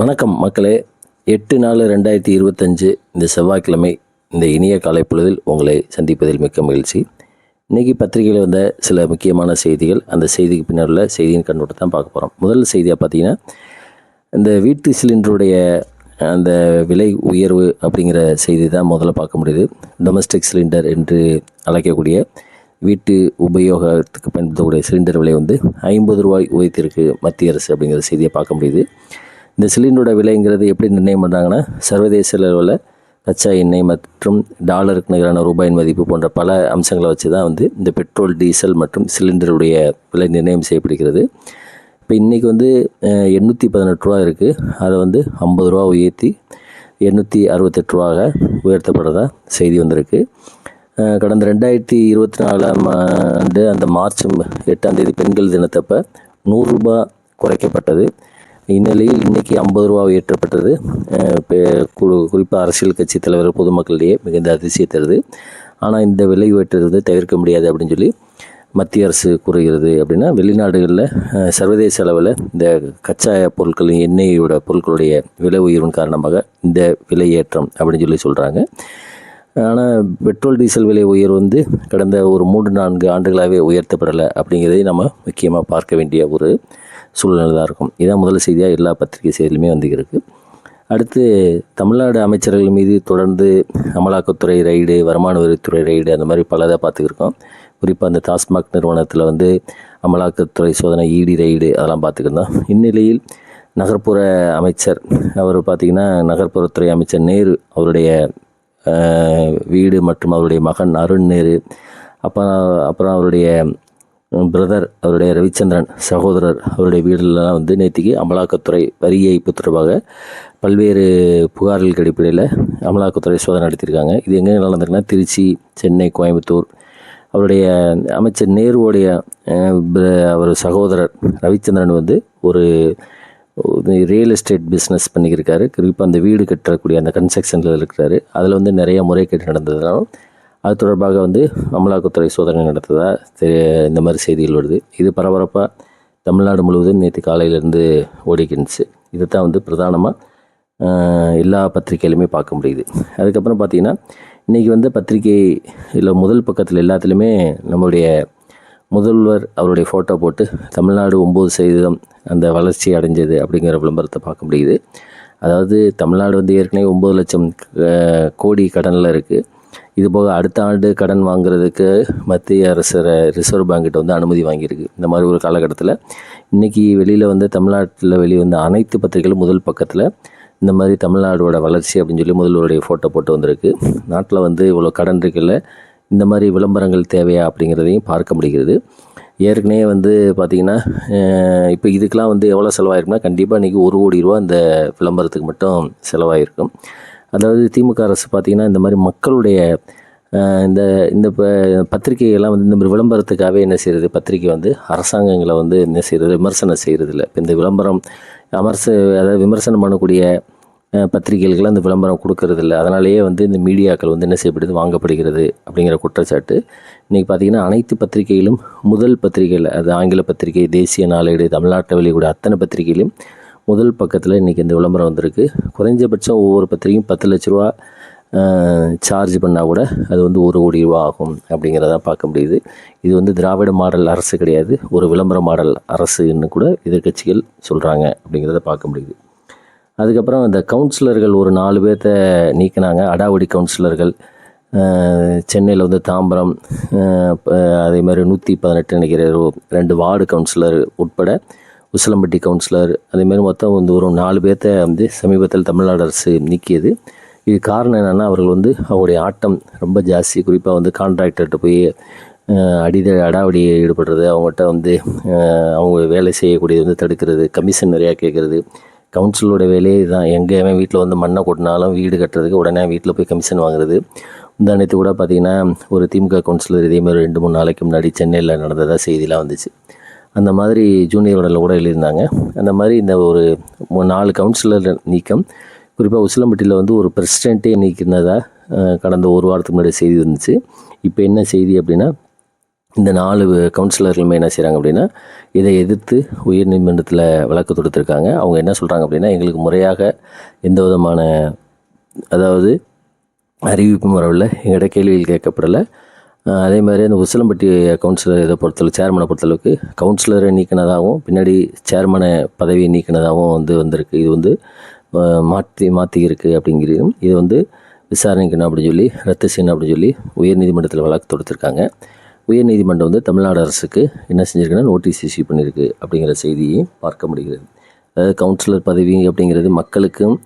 வணக்கம் மக்களே. எட்டு நாலு ரெண்டாயிரத்தி இருபத்தஞ்சு இந்த செவ்வாய்க்கிழமை இந்த இனிய காலை பொழுதில் உங்களை சந்திப்பதில் மிக்க மகிழ்ச்சி. இன்றைக்கி பத்திரிகையில் வந்த சில முக்கியமான செய்திகள் அந்த செய்திக்கு பின்னர் உள்ள செய்தியின் கண்ணோட்டத்தை தான் பார்க்க போகிறோம் முதல் செய்தியாக பார்த்தீங்கன்னா இந்த வீட்டு சிலிண்டருடைய அந்த விலை உயர்வு அப்படிங்கிற செய்தி தான் முதல்ல பார்க்க முடியுது. டொமஸ்டிக் சிலிண்டர் என்று அழைக்கக்கூடிய வீட்டு உபயோகத்துக்கு பயன்படுத்தக்கூடிய சிலிண்டர் விலை வந்து ஐம்பது ரூபாய் உயர்த்திருக்கு மத்திய அரசு அப்படிங்கிற செய்தியை பார்க்க முடியுது. இந்த சிலிண்டரோட விலைங்கிறது எப்படி நிர்ணயம் பண்ணுறாங்கன்னா சர்வதேச அளவில் கச்சா எண்ணெய் மற்றும் டாலருக்கு நிகரான ரூபாயின் மதிப்பு போன்ற பல அம்சங்களை வச்சு தான் வந்து இந்த பெட்ரோல் டீசல் மற்றும் சிலிண்டருடைய விலை நிர்ணயம் செய்யப்படுகிறது. இப்போ இன்றைக்கி வந்து எண்ணூற்றி பதினெட்டு ரூபா இருக்குது அதை வந்து ஐம்பது ரூபா உயர்த்தி எண்ணூற்றி அறுபத்தெட்டு ரூபாக உயர்த்தப்படுறதா செய்தி வந்திருக்கு. கடந்த ரெண்டாயிரத்தி இருபத்தி நாலாம் ஆண்டு அந்த மார்ச் எட்டாம் தேதி பெண்கள் தினத்தப்போ நூறுரூபா குறைக்கப்பட்டது. இந்நிலையில் இன்றைக்கி ஐம்பது ரூபா உயர்த்தப்பட்டது. பெ- கு- குறிப்பாக அரசியல் கட்சி தலைவர் பொதுமக்களிடையே மிகுந்த அதிசயம் தருது. ஆனால் இந்த விலை உயர்த்தது வந்து தவிர்க்க முடியாது அப்படின்னு சொல்லி மத்திய அரசு கூறுகிறது. அப்படின்னா வெளிநாடுகளில் சர்வதேச அளவில் இந்த கச்சா பொருட்கள் எண்ணெயோட பொருட்களுடைய விலை உயர்வின் காரணமாக இந்த விலை ஏற்றம் அப்படின்னு சொல்லி சொல்கிறாங்க ஆனால் பெட்ரோல் டீசல் விலை உயர்வு வந்து கடந்த ஒரு மூன்று நான்கு ஆண்டுகளாகவே உயர்த்தப்படலை அப்படிங்கிறதை நம்ம முக்கியமாக பார்க்க வேண்டிய ஒரு சூழ்நிலை தான் இருக்கும். இதான் முதல் செய்தியாக எல்லா பத்திரிகை செய்தியிலுமே வந்துருக்கு. அடுத்து தமிழ்நாடு அமைச்சர்கள் மீது தொடர்ந்து அமலாக்கத்துறை ரைடு வருமான வரித்துறை ரைடு அந்த மாதிரி பலதாக பார்த்துக்கிருக்கோம். குறிப்பாக அந்த டாஸ்மாக் நிறுவனத்தில் வந்து அமலாக்கத்துறை சோதனை இடி ரைடு அதெல்லாம் பார்த்துக்கிருந்தோம். இந்நிலையில் நகர்ப்புற அமைச்சர் அவர் பார்த்திங்கன்னா நகர்ப்புறத்துறை அமைச்சர் நேரு அவருடைய வீடு மற்றும் அவருடைய மகன் அருண் நேரு அப்புறம் அப்புறம் அவருடைய பிரதர் அவருடைய ரவிச்சந்திரன் சகோதரர் அவருடைய வீடுலலாம் வந்து நேற்றுக்கு அமலாக்கத்துறை வரி ஏய்ப்பு தொடர்பாக பல்வேறு புகார்களுக்கு அடிப்படையில் அமலாக்கத்துறை சோதனை நடத்தியிருக்காங்க. இது எங்கே நடந்திருக்குன்னா திருச்சி சென்னை கோயம்புத்தூர். அவருடைய அமைச்சர் நேருவோடைய அவர் சகோதரர் ரவிச்சந்திரன் வந்து ஒரு ரியல் எஸ்டேட் பிஸ்னஸ் பண்ணிக்கிருக்காரு. குறிப்பாக அந்த வீடு கட்டக்கூடிய அந்த கன்ஸ்ட்ரக்ஷனில் இருக்கிறாரு. அதில் வந்து நிறைய முறைகேடு நடந்ததுனாலும் அது தொடர்பாக வந்து அமலாக்கத்துறை சோதனை நடத்ததாக தெரிய இந்த மாதிரி செய்திகள் வருது. இது பரபரப்பாக தமிழ்நாடு முழுவதும் நேற்று காலையிலேருந்து ஓடிக்கிருந்துச்சு இதை தான் வந்து பிரதானமாக எல்லா பத்திரிகையிலுமே பார்க்க முடியுது. அதுக்கப்புறம் பார்த்திங்கன்னா இன்றைக்கி வந்து பத்திரிகை இல்லை முதல் பக்கத்தில் எல்லாத்துலேயுமே நம்மளுடைய முதல்வர் அவருடைய ஃபோட்டோ போட்டு தமிழ்நாடு ஒம்பது சதவீதம் அந்த வளர்ச்சி அடைஞ்சது அப்படிங்கிற விளம்பரத்தை பார்க்க முடியுது. அதாவது தமிழ்நாடு வந்து ஏற்கனவே ஒம்பது லட்சம் கோடி கடனில் இருக்குது இது போக அடுத்த ஆண்டு கடன் வாங்குறதுக்கு மத்திய அரசு ரிசர்வ் பேங்கிட்ட வந்து அனுமதி வாங்கியிருக்கு. இந்த மாதிரி ஒரு காலகட்டத்தில் இன்றைக்கி வெளியில் வந்து தமிழ்நாட்டில் வெளியே வந்த அனைத்து பத்திரிகைகளும் முதல் பக்கத்தில் இந்த மாதிரி தமிழ்நாடோட வளர்ச்சி அப்படின்னு சொல்லி முதல்வருடைய ஃபோட்டோ போட்டு வந்திருக்கு. நாட்டில் வந்து இவ்வளோ கடன் இருக்குல்ல இந்த மாதிரி விளம்பரங்கள் தேவையா அப்படிங்கிறதையும் பார்க்க முடிகிறது. ஏற்கனவே வந்து பார்த்திங்கன்னா இப்போ இதுக்கெலாம் வந்து எவ்வளோ செலவாயிருக்குன்னா கண்டிப்பாக இன்றைக்கி ஒரு கோடி ரூபா இந்த விளம்பரத்துக்கு மட்டும் செலவாயிருக்கும். அதாவது திமுக அரசு பார்த்திங்கன்னா இந்த மாதிரி மக்களுடைய இந்த இந்த ப- பத்திரிகைகள்லாம் வந்து இந்த மாதிரி விளம்பரத்துக்காகவே என்ன செய்கிறது பத்திரிகை வந்து அரசாங்கங்களை வந்து என்ன செய்கிறது விமர்சனம் செய்கிறது இல்லை இப்போ இந்த விளம்பரம் அமர்ச அதாவது விமர்சனம் பண்ணக்கூடிய பத்திரிகைகளுக்கெல்லாம் இந்த விளம்பரம் கொடுக்கறது இல்லை அதனாலேயே வந்து இந்த மீடியாக்கள் வந்து என்ன செய்யப்படுது? வாங்கப்படுகிறது அப்படிங்கிற குற்றச்சாட்டு. இன்றைக்கி பார்த்தீங்கன்னா அனைத்து பத்திரிகைகளும் முதல் பத்திரிகையில் அது ஆங்கில பத்திரிகை தேசிய நாளேடு தமிழ்நாட்டை வெளியிட அத்தனை பத்திரிகையிலும் முதல் பக்கத்தில் இன்றைக்கி இந்த விளம்பரம் வந்திருக்கு. குறைஞ்சபட்சம் ஒவ்வொரு பத்திரிக்கையும் பத்து லட்ச ரூபா சார்ஜ் பண்ணால் கூட அது வந்து ஒரு கோடி ரூபா ஆகும் அப்படிங்கிறத பார்க்க முடியுது. இது வந்து திராவிட மாடல் அரசு கிடையாது. ஒரு விளம்பர மாடல் அரசுன்னு கூட எதிர்க்கட்சிகள் சொல்கிறாங்க அப்படிங்கிறத பார்க்க முடியுது. அதுக்கப்புறம் இந்த கவுன்சிலர்கள் ஒரு நாலு பேர்த்த நீக்கினாங்க. அடாவடி கவுன்சிலர்கள் சென்னையில் வந்து தாம்பரம் அதே மாதிரி நூற்றி பதினெட்டு நினைக்கிற ரெண்டு வார்டு கவுன்சிலர் உட்பட உசிலம்பட்டி கவுன்சிலர் அதேமாதிரி மொத்தம் வந்து ஒரு நாலு பேர்த்த வந்து சமீபத்தில் தமிழ்நாடு அரசு நீக்கியது. இது காரணம் என்னென்னா அவர்கள் வந்து அவருடைய ஆட்டம் ரொம்ப ஜாஸ்தி. குறிப்பாக வந்து கான்ட்ராக்டர்கிட்ட போய் அடித அடாவடியை ஈடுபடுறது அவங்ககிட்ட வந்து அவங்க வேலை செய்யக்கூடியது வந்து தடுக்கிறது கமிஷன் நிறையா கேட்குறது. கவுன்சிலோட வேலையே தான் எங்கேயுமே வீட்டில் வந்து மண்ணை கொட்டினாலும் வீடு கட்டுறதுக்கு உடனே வீட்டில் போய் கமிஷன் வாங்குறது. இந்த அனைத்து கூட பார்த்திங்கன்னா ஒரு திமுக கவுன்சிலர் இதேமாதிரி ரெண்டு மூணு நாளைக்கு முன்னாடி சென்னையில் நடந்ததாக செய்திலாம் வந்துச்சு. அந்த மாதிரி ஜூனியர் உடலில் கூட எழுதியிருந்தாங்க. அந்த மாதிரி இந்த ஒரு நாலு கவுன்சிலர் நீக்கம். குறிப்பாக உசிலம்பட்டியில் வந்து ஒரு பிரசிடெண்ட்டே நீக்கினதாக கடந்த ஒரு வாரத்துக்கு முன்னாடி செய்தி வந்துச்சு. இப்போ என்ன செய்தி அப்படின்னா இந்த நாலு கவுன்சிலர்களுமே என்ன செய்கிறாங்க அப்படின்னா இதை எதிர்த்து உயர்நீதிமன்றத்தில் வழக்கு தொடுத்திருக்காங்க. அவங்க என்ன சொல்கிறாங்க அப்படின்னா எங்களுக்கு முறையாக எந்த விதமான அதாவது அறிவிப்பு முறையில் எங்கள்கிட்ட கேள்விகள் கேட்கப்படலை. அதே மாதிரி அந்த உசிலம்பட்டி கவுன்சிலர் இதை பொறுத்தளவு சேர்மனை பொறுத்தளவுக்கு கவுன்சிலரை நீக்கினதாகவும் பின்னாடி சேர்மனை பதவியை நீக்கினதாகவும் வந்து வந்திருக்கு. இது வந்து மாற்றி மாற்றி இருக்குது அப்படிங்கிறதும் இது வந்து விசாரணைக்கணும் அப்படின்னு சொல்லி ரத்து செய்யணும் அப்படின்னு சொல்லி உயர்நீதிமன்றத்தில் வழக்கு தொடுத்திருக்காங்க. உயர்நீதிமன்றம் வந்து தமிழ்நாடு அரசுக்கு என்ன செஞ்சுருக்குன்னா நோட்டீஸ் இஷ்யூ பண்ணியிருக்கு அப்படிங்கிற செய்தியையும் பார்க்க முடிகிறது. அதாவது கவுன்சிலர் பதவி அப்படிங்கிறது மக்களுக்கும்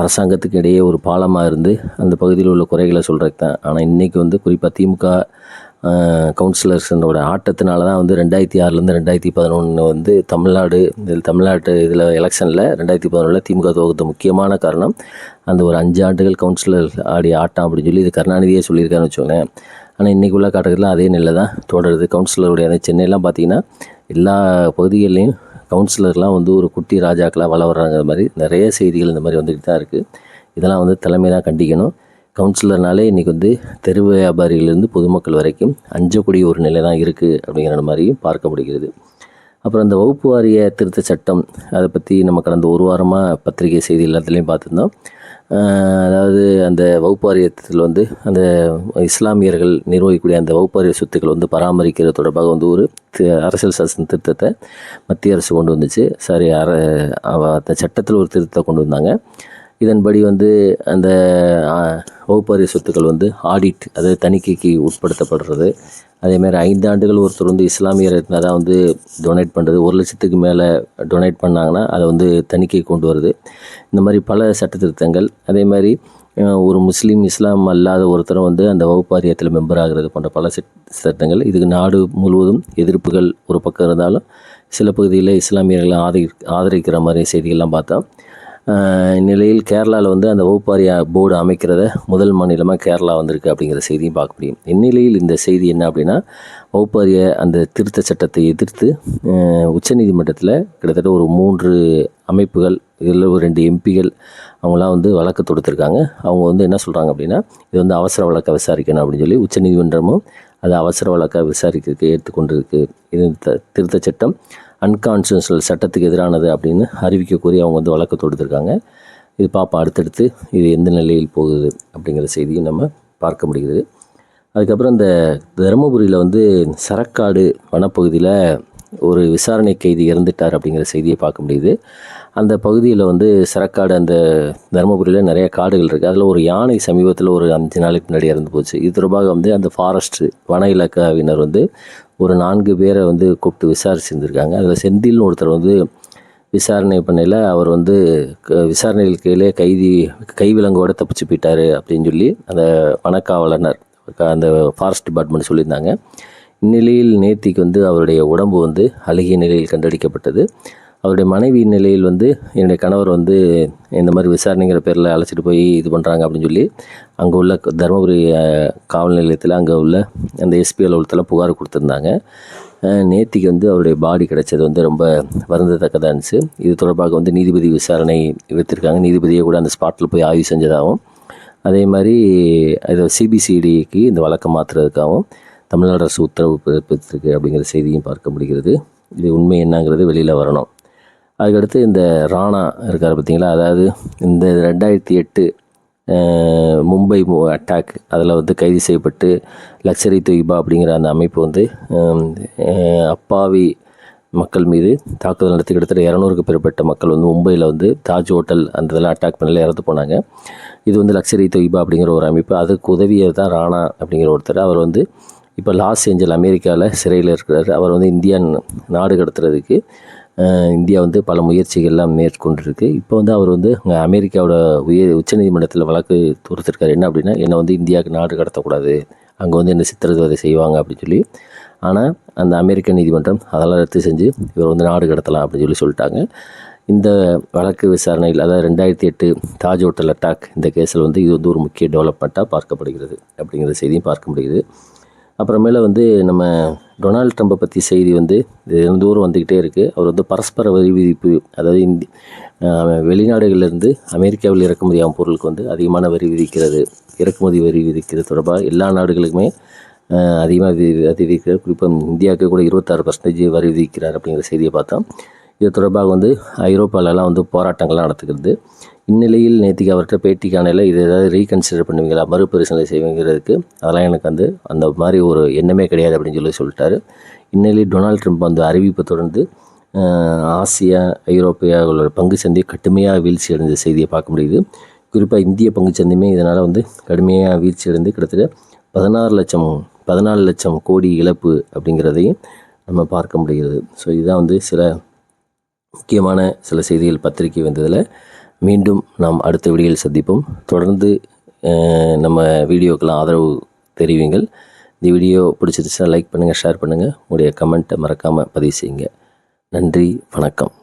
அரசாங்கத்துக்கு இடையே ஒரு பாலமாக இருந்து அந்த பகுதியில் உள்ள குறைகளை சொல்கிறதுக்கு தான். ஆனால் இன்றைக்கி வந்து குறிப்பாக திமுக கவுன்சிலர்ஸனோட ஆட்டத்தினால தான் வந்து ரெண்டாயிரத்தி ஆறுலேருந்து ரெண்டாயிரத்தி பதினொன்று வந்து தமிழ்நாடு இதில் தமிழ்நாட்டு இதில் எலெக்ஷனில் ரெண்டாயிரத்தி பதினொன்றில் திமுக தோகுத்த முக்கியமான காரணம். அந்த ஒரு அஞ்சு ஆண்டுகள் கவுன்சிலர் ஆடிய ஆட்டம் அப்படின்னு சொல்லி இது கருணாநிதியே சொல்லியிருக்காருன்னு வச்சுக்கோங்களேன். ஆனால் இன்றைக்கி உள்ள காட்டத்தில் அதே நிலை தான் தொடருது. கவுன்சிலருடைய அந்த சென்னையெல்லாம் பார்த்தீங்கன்னா எல்லா பகுதிகளிலையும் கவுன்சிலர்லாம் வந்து ஒரு குட்டி ராஜாக்களாக வள வர்றாங்கிற மாதிரி நிறைய செய்திகள் இந்த மாதிரி வந்துக்கிட்டு தான் இருக்குது இதெல்லாம் வந்து தலைமை தான் கண்டிக்கணும். கவுன்சிலர்னாலே இன்றைக்கி வந்து தெரு வியாபாரிகளிலிருந்து பொதுமக்கள் வரைக்கும் அஞ்சக்கூடிய ஒரு நிலை தான் இருக்குது அப்படிங்கிற மாதிரியும் பார்க்க முடிகிறது. அப்புறம் அந்த வகுப்பு வாரிய திருத்த சட்டம் அதை பற்றி நம்ம கடந்த ஒரு வாரமாக பத்திரிகை செய்தி எல்லாத்துலேயும் பார்த்துருந்தோம். அதாவது அந்த வகுப்பு வாரியத்தில் வந்து அந்த இஸ்லாமியர்கள் நிர்வகிக்கக்கூடிய அந்த வகுப்பு வாரிய சொத்துக்கள் வந்து பராமரிக்கிறது தொடர்பாக வந்து ஒரு அரசியல் சாசன திருத்தத்தை மத்திய அரசு கொண்டு வந்துச்சு. சாரி அர அந்த சட்டத்தில் ஒரு திருத்தத்தை கொண்டு வந்தாங்க. இதன்படி வந்து அந்த வகுப்பறை சொத்துக்கள் வந்து ஆடிட் அதாவது தணிக்கைக்கு உட்படுத்தப்படுறது. அதேமாதிரி ஐந்து ஆண்டுகள் ஒருத்தர் வந்து இஸ்லாமியர் தான் வந்து டொனேட் பண்ணுறது ஒரு லட்சத்துக்கு மேலே டொனேட் பண்ணாங்கன்னா அதை வந்து தணிக்கை கொண்டு வருது. இந்த மாதிரி பல சட்டத்திருத்தங்கள். அதே மாதிரி ஒரு முஸ்லீம் இஸ்லாம் அல்லாத ஒருத்தரும் வந்து அந்த வகுப்பாரியத்தில் மெம்பர் ஆகிறது போன்ற பல சட்டங்கள். இதுக்கு நாடு முழுவதும் எதிர்ப்புகள் ஒரு பக்கம் இருந்தாலும் சில பகுதியில் இஸ்லாமியர்களை ஆதரி ஆதரிக்கிற மாதிரி செய்திகள்லாம் பார்த்தோம் இந்நிலையில் கேரளாவில் வந்து அந்த வகுப்பாரிய போர்டு அமைக்கிறத முதல் மாநிலமாக கேரளா வந்திருக்கு அப்படிங்கிற செய்தியும் பார்க்க முடியும். இந்நிலையில் இந்த செய்தி என்ன அப்படின்னா வகுப்பாரிய அந்த திருத்த சட்டத்தை எதிர்த்து உச்சநீதிமன்றத்தில் கிட்டத்தட்ட ஒரு மூன்று அமைப்புகள் இதில் ஒரு ரெண்டு எம்பிகள் அவங்களாம் வந்து வழக்கு தொடுத்திருக்காங்க. அவங்க வந்து என்ன சொல்கிறாங்க அப்படின்னா இது வந்து அவசர வழக்கை விசாரிக்கணும் அப்படின்னு சொல்லி உச்சநீதிமன்றமும் அது அவசர வழக்காக விசாரிக்கிறதுக்கு ஏற்றுக்கொண்டிருக்கு. இது த- திருத்த சட்டம். அன்கான்ஸ்டியூஷனல் சட்டத்துக்கு எதிரானது அப்படின்னு அறிவிக்க அவங்க வந்து வழக்கு தொடுத்திருக்காங்க. இது பார்ப்போம் அடுத்தடுத்து இது எந்த நிலையில் போகுது அப்படிங்கிற செய்தியும் நம்ம பார்க்க முடிகிறது. அதுக்கப்புறம் இந்த தருமபுரியில் வந்து சரக்காடு வனப்பகுதியில் ஒரு விசாரணை கைதி இறந்துட்டார் அப்படிங்கிற செய்தியை பார்க்க முடியுது. அந்த பகுதியில் வந்து சரக்காடு அந்த தருமபுரியில் நிறைய காடுகள் இருக்குது அதில் ஒரு யானை சமீபத்தில் ஒரு அஞ்சு நாளைக்கு முன்னாடி இறந்து போச்சு. இது தொடர்பாக வந்து அந்த ஃபாரஸ்ட்டு வன இலாக்காவினர் வந்து ஒரு நான்கு பேரை வந்து கூப்பிட்டு விசாரிச்சுருந்துருக்காங்க. அதில் செந்தில்னு ஒருத்தர் வந்து விசாரணை பண்ணையில் அவர் வந்து க- விசாரணையில் கீழே கைதி கைவிலங்கோட தப்பிச்சு போயிட்டார் அப்படின்னு சொல்லி அந்த வனக்காவலனர் அந்த ஃபாரஸ்ட் டிபார்ட்மெண்ட் சொல்லியிருந்தாங்க. இந்நிலையில் நேத்திக்கு வந்து அவருடைய உடம்பு வந்து அழுகிய நிலையில் கண்டடிக்கப்பட்டது. அவருடைய மனைவி நிலையில் வந்து என்னுடைய கணவர் வந்து இந்த மாதிரி விசாரணைங்கிற பேரில் அழைச்சிட்டு போய் இது பண்ணுறாங்க அப்படின்னு சொல்லி அங்கே உள்ள தருமபுரி காவல் நிலையத்தில் அங்கே உள்ள அந்த எஸ்பி அலுவலகத்தில் புகார் கொடுத்துருந்தாங்க. நேத்திக்கு வந்து அவருடைய பாடி கிடைச்சது வந்து ரொம்ப வருந்தத்தக்கதாக இருந்துச்சு. இது தொடர்பாக வந்து நீதிபதி விசாரணை வைத்திருக்காங்க நீதிபதியை கூட அந்த ஸ்பாட்டில் போய் ஆய்வு செஞ்சதாகவும் அதே மாதிரி இது சிபிசிடிக்கு இந்த வழக்கம் மாற்றுறதுக்காகவும் தமிழ்நாடு அரசு உத்தரவு பிறப்பித்திருக்கு அப்படிங்கிற செய்தியும் பார்க்க முடிகிறது. இது உண்மை என்னங்கிறது வெளியில் வரணும். அதுக்கடுத்து இந்த ராணா இருக்கார் பார்த்தீங்களா அதாவது இந்த ரெண்டாயிரத்தி எட்டு மும்பை அட்டாக் அதில் வந்து கைது செய்யப்பட்டு லக்ஸரி தொய்பா அப்படிங்கிற அந்த அமைப்பு வந்து அப்பாவி மக்கள் மீது தாக்குதல் நடத்தி கிட்டத்தட்ட இரநூறுக்கு மேற்பட்ட மக்கள் வந்து மும்பையில் வந்து தாஜ் ஹோட்டல் அந்த இதெல்லாம் அட்டாக் பண்ணல இறந்து போனாங்க. இது வந்து லக்ஸரி தொய்பா அப்படிங்கிற ஒரு அமைப்பு. அதுக்கு உதவியது தான் ராணா அப்படிங்கிற ஒருத்தர். அவர் வந்து இப்போ லாஸ் ஏஞ்சல் அமெரிக்காவில் சிறையில் இருக்கிறார். அவர் வந்து இந்தியா நாடு கடத்துறதுக்கு இந்தியா வந்து பல முயற்சிகள்லாம் மேற்கொண்டிருக்கு. இப்போ வந்து அவர் வந்து அங்கே அமெரிக்காவோட உயர் உச்சநீதிமன்றத்தில் வழக்கு தொடுத்திருக்காரு. என்ன அப்படின்னா என்னை வந்து இந்தியாவுக்கு நாடு கடத்தக்கூடாது. அங்கே வந்து என்ன சித்திரவதை செய்வாங்க அப்படின்னு சொல்லி. ஆனால் அந்த அமெரிக்க நீதிமன்றம் அதெல்லாம் ரத்து செஞ்சு இவர் வந்து நாடு கடத்தலாம் அப்படின்னு சொல்லி சொல்லிட்டாங்க. இந்த வழக்கு விசாரணையில் அதாவது ரெண்டாயிரத்தி எட்டு தாஜ் ஹோட்டல் அட்டாக் இந்த கேஸில் வந்து இது வந்து ஒரு முக்கிய டெவலப்மெண்ட்டாக பார்க்கப்படுகிறது அப்படிங்கிற செய்தியும் பார்க்க முடியுது. அப்புறமேல வந்து நம்ம டொனால்ட் ட்ரம்பை பற்றி செய்தி வந்து தினந்தோறும் தூரம் வந்துக்கிட்டே இருக்குது அவர் வந்து பரஸ்பர வரி விதிப்பு அதாவது இந்தி வெளிநாடுகளிலிருந்து அமெரிக்காவில் இறக்குமதியாகும் பொருளுக்கு வந்து அதிகமான வரி விதிக்கிறது இறக்குமதி வரி விதிக்கிறது தொடர்பாக எல்லா நாடுகளுக்குமே அதிகமாக வி வரி விதிக்கிறார் குறிப்பாக இந்தியாவுக்கு கூட இருபத்தாறு பர்சன்டேஜ் வரி விதிக்கிறார் அப்படிங்கிற செய்தியை பார்த்தோம். இது தொடர்பாக வந்து ஐரோப்பாலெலாம் வந்து போராட்டங்கள்லாம் நடத்துக்கிறது இந்நிலையில் நேற்றுக்கு அவர்கிட்ட பேட்டி காணையில் இது ஏதாவது ரீகன்சிடர் பண்ணுவீங்களா? மறுபரிசீலனை செய்வீங்கிறதுக்கு. அதெல்லாம் எனக்கு வந்து அந்த மாதிரி ஒரு எண்ணமே கிடையாது அப்படின்னு சொல்லி சொல்லிட்டாரு. இந்நிலையில் டொனால்ட் ட்ரம்ப் அந்த அறிவிப்பை தொடர்ந்து ஆசியா ஐரோப்பியாவோட பங்கு சந்தை கடுமையாக வீழ்ச்சி அடைந்த செய்தியை பார்க்க முடியுது. குறிப்பாக இந்திய பங்கு சந்தையுமே இதனால் வந்து கடுமையாக வீழ்ச்சி அடைந்து கிட்டத்தட்ட பதினாறு லட்சம் பதினாலு லட்சம் கோடி இழப்பு அப்படிங்கிறதையும் நம்ம பார்க்க முடிகிறது. ஸோ இதுதான் வந்து சில முக்கியமான சில செய்திகள் பத்திரிகை வந்ததில். மீண்டும் நாம் அடுத்த வீடியோவில் சந்திப்போம். தொடர்ந்து நம்ம வீடியோக்கெல்லாம் ஆதரவு தெரிவிங்கள். இந்த வீடியோ பிடிச்சிருச்சுன்னா லைக் பண்ணுங்கள் ஷேர் பண்ணுங்கள் உங்களுடைய கமெண்ட்டை மறக்காமல் பதிவு செய்யுங்க. நன்றி வணக்கம்.